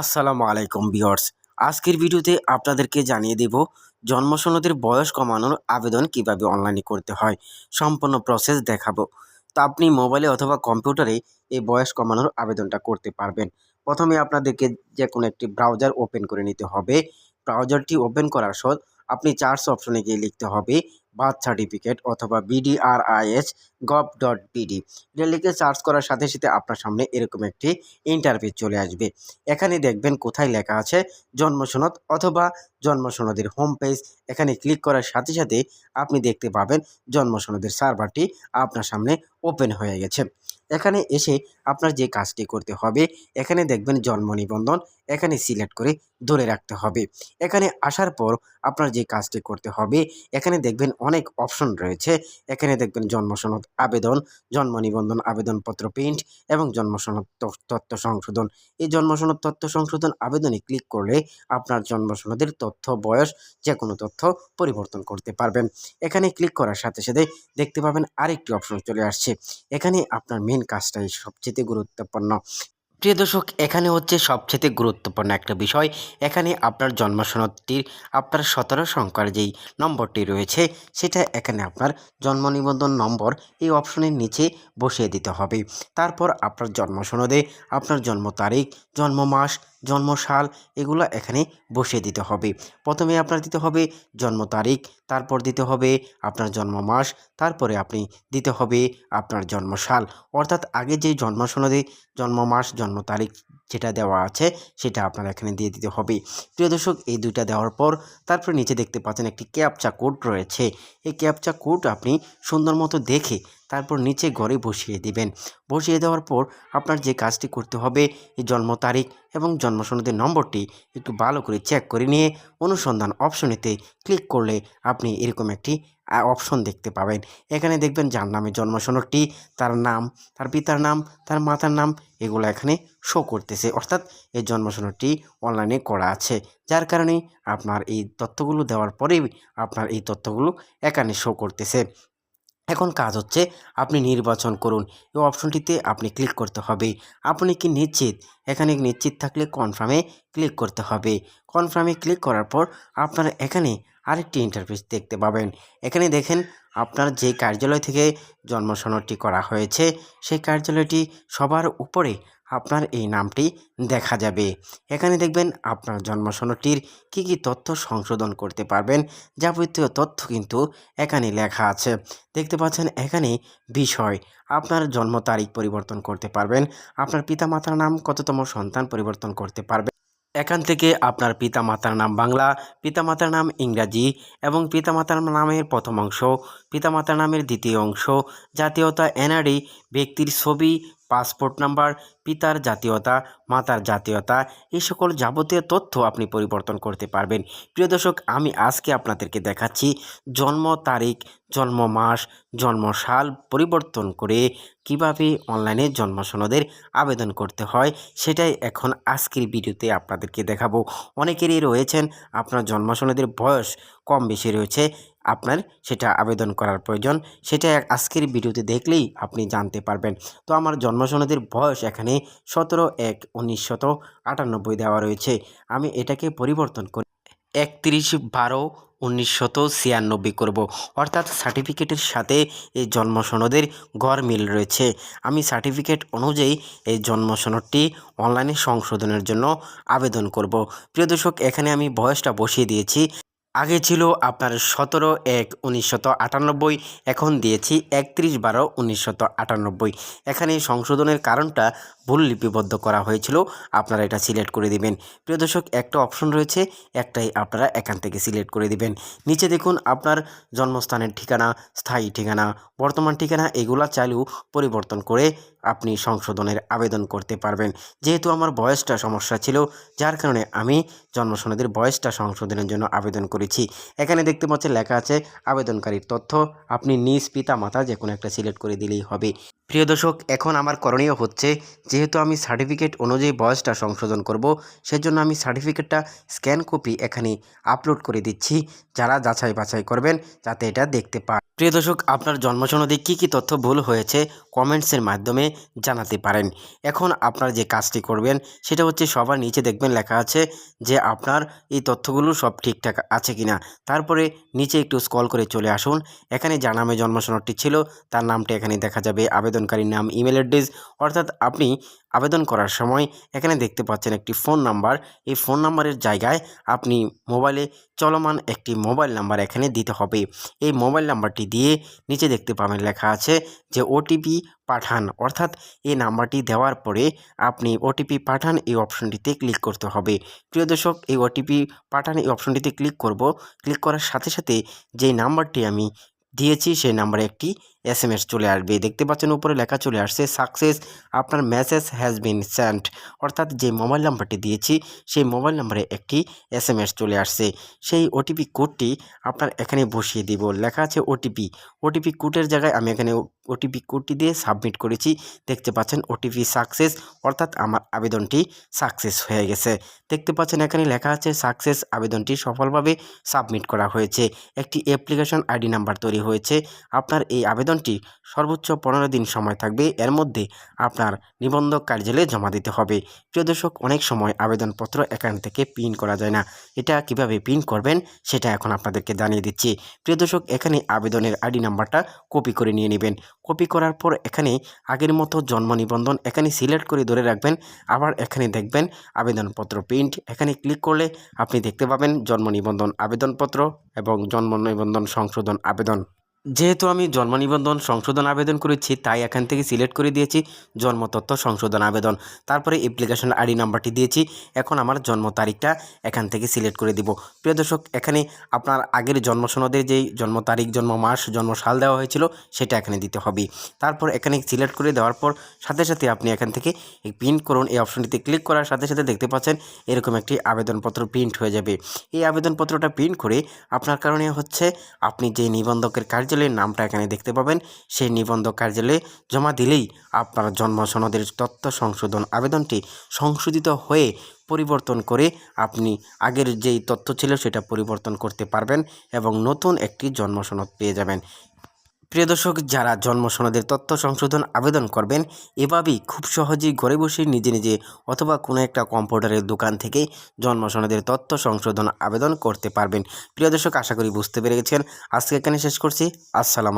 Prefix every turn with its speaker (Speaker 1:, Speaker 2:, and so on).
Speaker 1: আসসালামু আলাইকুম বিয়ার্স আজকের ভিডিওতে আপনাদেরকে জানিয়ে দেব, জন্মসনদের বয়স কমানোর আবেদন কীভাবে অনলাইনে করতে হয়, সম্পূর্ণ প্রসেস দেখাবো। তো আপনি মোবাইলে অথবা কম্পিউটারে এই বয়স কমানোর আবেদনটা করতে পারবেন। প্রথমে আপনাদেরকে যে কোনো একটি ব্রাউজার ওপেন করে নিতে হবে। ব্রাউজারটি ওপেন করার পর আপনি চার্জ অপশনে গিয়ে লিখতে হবে। বার্থ সার্টিফিকেট অথবা বিডিআরআইএস গভ ডট বিডি এটা লিখে সার্চ করার সাথে সাথে আপনার সামনে এরকম একটি ইন্টারভিউ চলে আসবে। এখানে দেখবেন কোথায় লেখা আছে জন্মসনদ অথবা জন্মসনদের হোম পেজ এখানে ক্লিক করার সাথে সাথে আপনি দেখতে পাবেন জন্মসনদের সার্ভারটি আপনার সামনে ওপেন হয়ে গেছে। এখানে এসে আপনার যে কাজটি করতে হবে, এখানে দেখবেন জন্ম নিবন্ধন এখানে সিলেক্ট করে ধরে রাখতে হবে। এখানে আসার পর আপনার যে কাজটি করতে হবে, এখানে দেখবেন অনেক অপশন রয়েছে। এখানে দেখবেন জন্মসনদ আবেদন, জন্ম নিবন্ধন আবেদনপত্র প্রিন্ট এবং জন্মসনদ তথ্য সংশোধন। এই জন্মসনদ তথ্য সংশোধন আবেদনে ক্লিক করলে আপনার জন্মসনদের তথ্য, বয়স যে কোনো তথ্য পরিবর্তন করতে পারবেন। এখানে ক্লিক করার সাথে সাথে দেখতে পাবেন আরেকটি অপশন চলে আসছে। এখানে আপনার মেন কাজটাই সবচেয়ে গুরুত্বপূর্ণ। প্রিয় দর্শক, এখানে হচ্ছে সবচেয়ে গুরুত্বপূর্ণ একটা বিষয়। এখানে আপনার জন্মসনদটির, আপনার সতেরো সংখ্যার যেই নম্বরটি রয়েছে, সেটা এখানে আপনার জন্ম নিবন্ধন নম্বর এই অপশনের নিচে বসিয়ে দিতে হবে। তারপর আপনার জন্মসনদে, আপনার জন্ম তারিখ, জন্ম মাস জন্ম সাল এগুলো এখানে বসিয়ে দিতে হবে। প্রথমে আপনার দিতে হবে জন্ম তারিখ, তারপর দিতে হবে আপনার জন্ম মাস তারপরে আপনি দিতে হবে আপনার জন্মসাল। অর্থাৎ আগে যে জন্ম জন্ম মাস জন্ম তারিখ যেটা দেওয়া আছে সেটা আপনার এখানে দিয়ে দিতে হবে। প্রিয় দর্শক, এই দুইটা দেওয়ার পর তারপরে নিচে দেখতে পাচ্ছেন একটি ক্যাপচা কোড রয়েছে। এই ক্যাপচা কোড আপনি সুন্দর মতো দেখে তারপর নিচে ঘরে বসিয়ে দিবেন। বসিয়ে দেওয়ার পর আপনার যে কাজটি করতে হবে, এই জন্ম তারিখ এবং জন্ম সনদের নম্বরটি একটু ভালো করে চেক করে নিয়ে অনুসন্ধান অপশনেতে ক্লিক করলে আপনি এরকম একটি অপশন দেখতে পাবেন। এখানে দেখবেন যার নামে জন্মসনটি তার নাম, তার পিতার নাম, তার মাতার নাম, এগুলো এখানে শো করতেছে। অর্থাৎ এই জন্মসনটি অনলাইনে করা আছে। যার কারণে আপনার এই তথ্যগুলো দেওয়ার পরেই আপনার এই তথ্যগুলো এখানে শো করতেছে। এখন কাজ হচ্ছে আপনি নির্বাচন করুন। এই অপশনটিতে আপনি ক্লিক করতে হবে। আপনি কি নিশ্চিত? এখানে নিশ্চিত থাকলে কনফার্মে ক্লিক করতে হবে। কনফার্মে ক্লিক করার পর আপনারা এখানে আরেকটি ইন্টারফেস দেখতে পাবেন। এখানে দেখেন আপনার যে কার্যালয় থেকে জন্ম সনদটি করা হয়েছে, সেই কার্যালয়টি সবার উপরে আপনার এই নামটি দেখা যাবে। এখানে দেখবেন আপনার জন্ম সনদটির কী কী তথ্য সংশোধন করতে পারবেন, যাবতীয় তথ্য কিন্তু এখানে লেখা আছে। দেখতে পাচ্ছেন এখানে বিষয়, আপনার জন্ম তারিখ পরিবর্তন করতে পারবেন, আপনার পিতামাতার নাম, কততম সন্তান পরিবর্তন করতে পারবেন। এখান থেকে আপনার পিতামাতার নাম বাংলা, পিতামাতার নাম ইংরাজি এবং পিতামাতার নামের প্রথম অংশ, পিতামাতার নামের দ্বিতীয় অংশ, জাতীয়তা এনআরডি ব্যক্তির ছবি পাসপোর্ট নাম্বার, পিতার জাতীয়তা, মাতার জাতীয়তা, এই সকল যাবতীয় তথ্য আপনি পরিবর্তন করতে পারবেন। প্রিয় দর্শক, আমি আজকে আপনাদেরকে দেখাচ্ছি জন্ম তারিখ, জন্ম মাস, জন্ম সাল পরিবর্তন করে কীভাবে অনলাইনে জন্ম সনদের আবেদন করতে হয়, সেটাই এখন আজকের ভিডিওতে আপনাদেরকে দেখাবো। অনেকেরই রয়েছেন, আপনার জন্ম সনদের বয়স কম বেশি রয়েছে আপনার সেটা আবেদন করার প্রয়োজন। সেটা আজকের ভিডিওতে দেখলেই আপনি জানতে পারবেন। তো আমার জন্ম সনদের বয়স এখানে সতেরো এক উনিশশত আটানব্বই দেওয়া রয়েছে। আমি এটাকে পরিবর্তন করে একত্রিশ বারো উনিশশত ছিয়ানব্বই করব। অর্থাৎ সার্টিফিকেটের সাথে এই জন্ম সনদের গড় মিল রয়েছে। আমি সার্টিফিকেট অনুযায়ী এই জন্ম সনদটি অনলাইনে সংশোধনের জন্য আবেদন করব। প্রিয় দর্শক, এখানে আমি বয়সটা বসিয়ে দিয়েছি। আগে ছিল আপনার সতেরো এক উনিশশত আটানব্বই, এখন দিয়েছি একত্রিশ বারো উনিশশত আটানব্বই। এখানে সংশোধনের কারণটা ভুল লিপিবদ্ধ করা হয়েছিল, আপনারা এটা সিলেক্ট করে দিবেন। প্রিয় দর্শক, একটা অপশন রয়েছে, একটাই আপনারা এখান থেকে সিলেক্ট করে দিবেন। নিচে দেখুন, আপনার জন্মস্থানের ঠিকানা, স্থায়ী ঠিকানা, বর্তমান ঠিকানা, এগুলা চাইলেও পরিবর্তন করে আপনি সংশোধনের আবেদন করতে পারবেন। যেহেতু আমার বয়সটা সমস্যা ছিল, যার কারণে আমি জন্মসনদের বয়সটা সংশোধনের জন্য আবেদন করেছি। করেছি। এখানে দেখতে পাচ্ছেন লেখা আছে, আবেদনকারীর তথ্য আপনি নিজ পিতা মাতা যে কোনো একটা সিলেক্ট করে দিলেই হবে। প্রিয় দর্শক, এখন আমার করণীয় হচ্ছে, যেহেতু আমি সার্টিফিকেট অনুযায়ী বয়সটা সংশোধন করব, সেজন্য আমি সার্টিফিকেটটা স্ক্যান কপি এখানে আপলোড করে দিচ্ছি, যারা যাচাই বাছাই করবেন যাতে এটা দেখতে পান। প্রিয় দর্শক, আপনার জন্মসনদে কী কী তথ্য ভুল হয়েছে কমেন্টসের মাধ্যমে জানাতে পারেন। এখন আপনার যে কাজটি করবেন, সেটা হচ্ছে সবার নিচে দেখবেন লেখা আছে যে আপনার এই তথ্যগুলো সব ঠিকঠাক আছে কিনা। তারপরে নিচে একটু স্কল করে চলে আসুন। এখানে যার নামে জন্মসনদটি ছিল, তার নামটি এখানে দেখা যাবে। আবেদনকারীর নাম ইমেল অ্যাড্রেস অর্থাৎ আপনি আবেদন করার সময় এখানে দেখতে পাচ্ছেন একটি ফোন নাম্বার। এই ফোন নাম্বারের জায়গায় আপনি মোবাইলে চলমান একটি মোবাইল নাম্বার এখানে দিতে হবে। এই মোবাইল নাম্বারটি দিয়ে নিচে দেখতে পাবেন লেখা আছে যে ওটিপি পাঠান। অর্থাৎ এই নাম্বারটি দেওয়ার পরে আপনি ওটিপি পাঠান এই অপশনটিতে ক্লিক করতে হবে। প্রিয় দর্শক, এই ওটিপি পাঠান এই অপশনটিতে ক্লিক করব। ক্লিক করার সাথে সাথে যেই নাম্বারটি আমি দিয়েছি সেই নাম্বারে একটি এস এম এস চলে আসবে। দেখতে পাচ্ছেন উপরে লেখা চলে আসছে, সাকসেস, আপনার মেসেজ হ্যাজ বিন সেন্ট অর্থাৎ যে মোবাইল নাম্বারটি দিয়েছি, সেই মোবাইল নাম্বারে একটি এস এম এস চলে আসছে। সেই ওটিপি কোডটি আপনার এখানে বসিয়ে দিব। লেখা আছে ওটিপি। ওটিপি কোডের জায়গায় আমি এখানে ওটিপি কোডটি দিয়ে সাবমিট করেছি। দেখতে পাচ্ছেন ওটিপি সাকসেস, অর্থাৎ আমার আবেদনটি সাকসেস হয়ে গেছে। দেখতে পাচ্ছেন এখানে লেখা আছে, সাকসেস আবেদনটি সফলভাবে সাবমিট করা হয়েছে। একটি অ্যাপ্লিকেশন আইডি নাম্বার তৈরি হয়েছে। আপনার এই আবেদনটি সর্বোচ্চ পনেরো দিন সময় থাকবে। এর মধ্যে আপনার নিবন্ধক কার্যালয়ে জমা দিতে হবে। প্রিয় দর্শক, অনেক সময় আবেদনপত্র এখান থেকে প্রিন্ট করা যায় না। এটা কীভাবে প্রিন্ট করবেন সেটা এখন আপনাদেরকে জানিয়ে দিচ্ছি। প্রিয় দর্শক, এখানে আবেদনের আইডি নাম্বারটা কপি করে নিয়ে নেবেন। কপি করার পর এখানে আগের মতো জন্ম নিবন্ধন এখানে সিলেক্ট করে ধরে রাখবেন। আবার এখানে দেখবেন আবেদনপত্র প্রিন্ট। এখানে ক্লিক করলে আপনি দেখতে পাবেন জন্ম নিবন্ধন আবেদনপত্র এবং জন্ম নিবন্ধন সংশোধন আবেদন। যেহেতু আমি জন্ম নিবন্ধন সংশোধন আবেদন করেছি, তাই এখান থেকে সিলেক্ট করে দিয়েছি জন্ম তথ্য সংশোধন আবেদন। তারপরে অ্যাপ্লিকেশন আইডি নাম্বারটি দিয়েছি, এখন আমার জন্ম তারিখটা এখান থেকে সিলেক্ট করে দিব। প্রিয় দর্শক, এখানে আপনার আগের জন্ম সনদের যেই জন্ম তারিখ, জন্ম মাস, জন্ম সাল দেওয়া হয়েছিল, সেটা এখানে দিতে হবে। তারপর এখানে সিলেক্ট করে দেওয়ার পর, সাথে সাথে আপনি এখান থেকে প্রিন্ট করুন। এই অপশনটিতে ক্লিক করার সাথে সাথে দেখতে পাচ্ছেন, এরকম একটি আবেদনপত্র প্রিন্ট হয়ে যাবে। এই আবেদনপত্রটা প্রিন্ট করে, আপনার কারণে হচ্ছে, আপনি যে নিবন্ধকের কার্যালয়ের নামটা এখানে দেখতে পাবেন। সেই নিবন্ধক কার্যালয়ে জমা দিলেই আপনার জন্ম সনদের তথ্য সংশোধন আবেদনটি সংশোধিত হয়ে পরিবর্তন করে আপনি আগের যেই তথ্য ছিল সেটা পরিবর্তন করতে পারবেন এবং নতুন একটি জন্ম সনদ পেয়ে যাবেন। প্রিয় দর্শক, যারা জন্ম সনদের তথ্য সংশোধন আবেদন করবেন, এভাবেই খুব সহজেই ঘরে বসে নিজে নিজে অথবা কোনো একটা কম্পিউটারের দোকান থেকে জন্ম সনদের তথ্য সংশোধন আবেদন করতে পারবেন। প্রিয় দর্শক, আশা করি বুঝতে পেরে গেছেন। আজকে এখানে শেষ করছি। আসসালাম